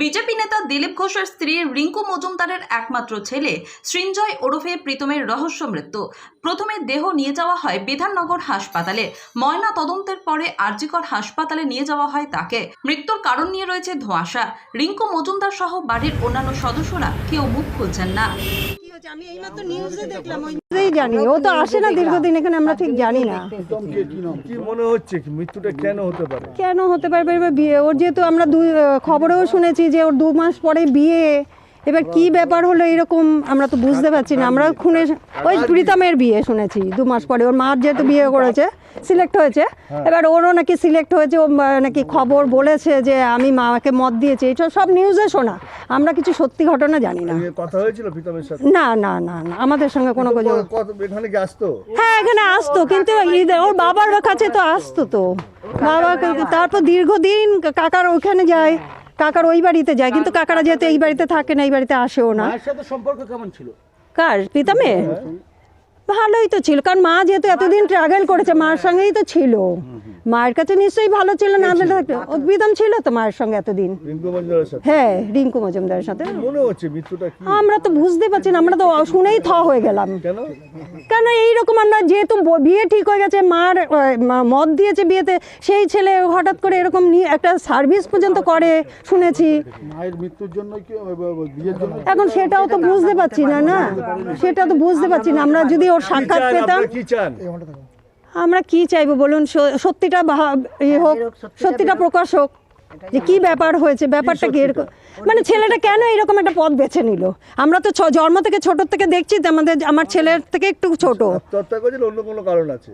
BJP নেতা দিলীপ ঘোষের স্ত্রী রিঙ্কু মজুমদারের একমাত্র ছেলে সৃঞ্জয় ওরফে প্রীতমের রহস্য মৃত্যু। প্রথমে দেহ নিয়ে যাওয়া হয় বিধাননগর হাসপাতালে। ময়না তদন্তের পরে আরজিকর হাসপাতালে নিয়ে যাওয়া হয় তাকে। মৃত্যুর কারণ নিয়ে রয়েছে ধোঁয়াশা। রিঙ্কু মজুমদার সহ বাড়ির অন্যান্য সদস্যরা কেউ মুখ খুলছেন না। আমি ওই জানি ও তো আসে না দীর্ঘদিন এখানে আমরা ঠিক জানি না। কি মনে হচ্ছে কি? মৃত্যুটা কেন হতে পারে? কেন হতে পারবে এবার বিয়ে ওর যেহেতু আমরা দুই খবরেও শুনেছি যে ওর দু মাস পরে বিয়ে এবার কি ব্যাপার হলো এরকম আমরা তো বুঝতে পারছি না। আমরা খুনে ওই প্রীতমের বিয়ে শুনেছি দু মাস পরে। ওর মার যেহেতু বিয়ে করেছে সিলেক্ট হয়েছে। এবার ওরও নাকি সিলেক্ট হয়েছে ও নাকি খবর বলেছে যে আমি মাকে মত দিয়েছি। এইসব সব নিউজে শোনা। আমরা কিছু সত্যি ঘটনা জানি না। কথা হয়েছিল প্রীতমের সাথে? না না না না। আমাদের সঙ্গে কোনো কত এখানে কি আসতো? হ্যাঁ এখানে আসতো কিন্তু ওর বাবার কাছে তো আসতো তো। বাবা তারপর দীর্ঘদিন কাকার ওখানে যায়। কাকার ওই বাড়িতে যায় কিন্তু কাকারা যেহেতু এই বাড়িতে থাকে না এই বাড়িতে আসেও না। মায়ের সাথে সম্পর্ক কেমন ছিল? কার? প্রীতমে ভালোই তো ছিল কারণ মা যেহেতু এতদিন ট্রাভেল করেছে মার সঙ্গেই তো ছিল। মায়ের কাছে নিশ্চয়ই ভালো ছিল না হলে ও ছিল তো মায়ের সঙ্গে এতদিন। রিঙ্কু মঞ্জুরের সাথে? হ্যাঁ রিঙ্কু মজুমদারের সাথে। মনে হচ্ছে মৃত্যুটা কি? আমরা তো বুঝতে পারছি না আমরা তো শুনেই থ হয়ে গেলাম। কেন? এইরকম আমরা যেহেতু ব- বিয়ে ঠিক হয়ে গেছে মার মদ দিয়েছে বিয়েতে সেই ছেলে হঠাৎ করে এরকম নিয়ে একটা সার্ভিস পর্যন্ত করে শুনেছি। মায়ের মৃত্যুর জন্য কি এখন সেটাও তো বুঝতে পারছি না না? সেটা তো বুঝতে পারছি না আমরা যদি ওর সাক্ষাৎ পেতাম। কি চান? আমরা কি চাইব বলুন? স- সত্যিটা ইয়ে হোক সত্যিটা প্রকাশ হোক। যে কি ব্যাপার হয়েছে ব্যাপারটা কি এরকম মানে ছেলেটা কেন এরকম একটা পথ বেছে নিল? আমরা তো ছ- জন্ম থেকে ছোট থেকে দেখছি আমাদের আমার ছেলের থেকে একটু ছোট। অন্য কোনো কারণ আছে?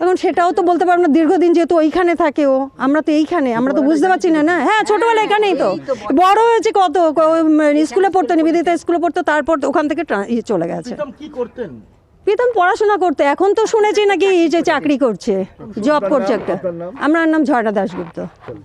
এখন সেটাও তো বলতে পারব না দীর্ঘদিন যেহেতু ওইখানে থাকে ও আমরা তো এইখানে আমরা তো বুঝতে পারছি না না? হ্যাঁ ছোটবেলা এখানেই তো। বড়। হয়েছে কত? স্কুলে পড়তো নিবেদিতা স্কুলে পড়তো তারপর ওখান থেকে ইয়ে চলে গেছে। কি করতেন? প্রীতম পড়াশোনা করতে এখন তো শুনেছি নাকি এই যে চাকরি করছে জব করছে একটা। আমরা নাম? ঝর্ণা দাশগুপ্ত। চল।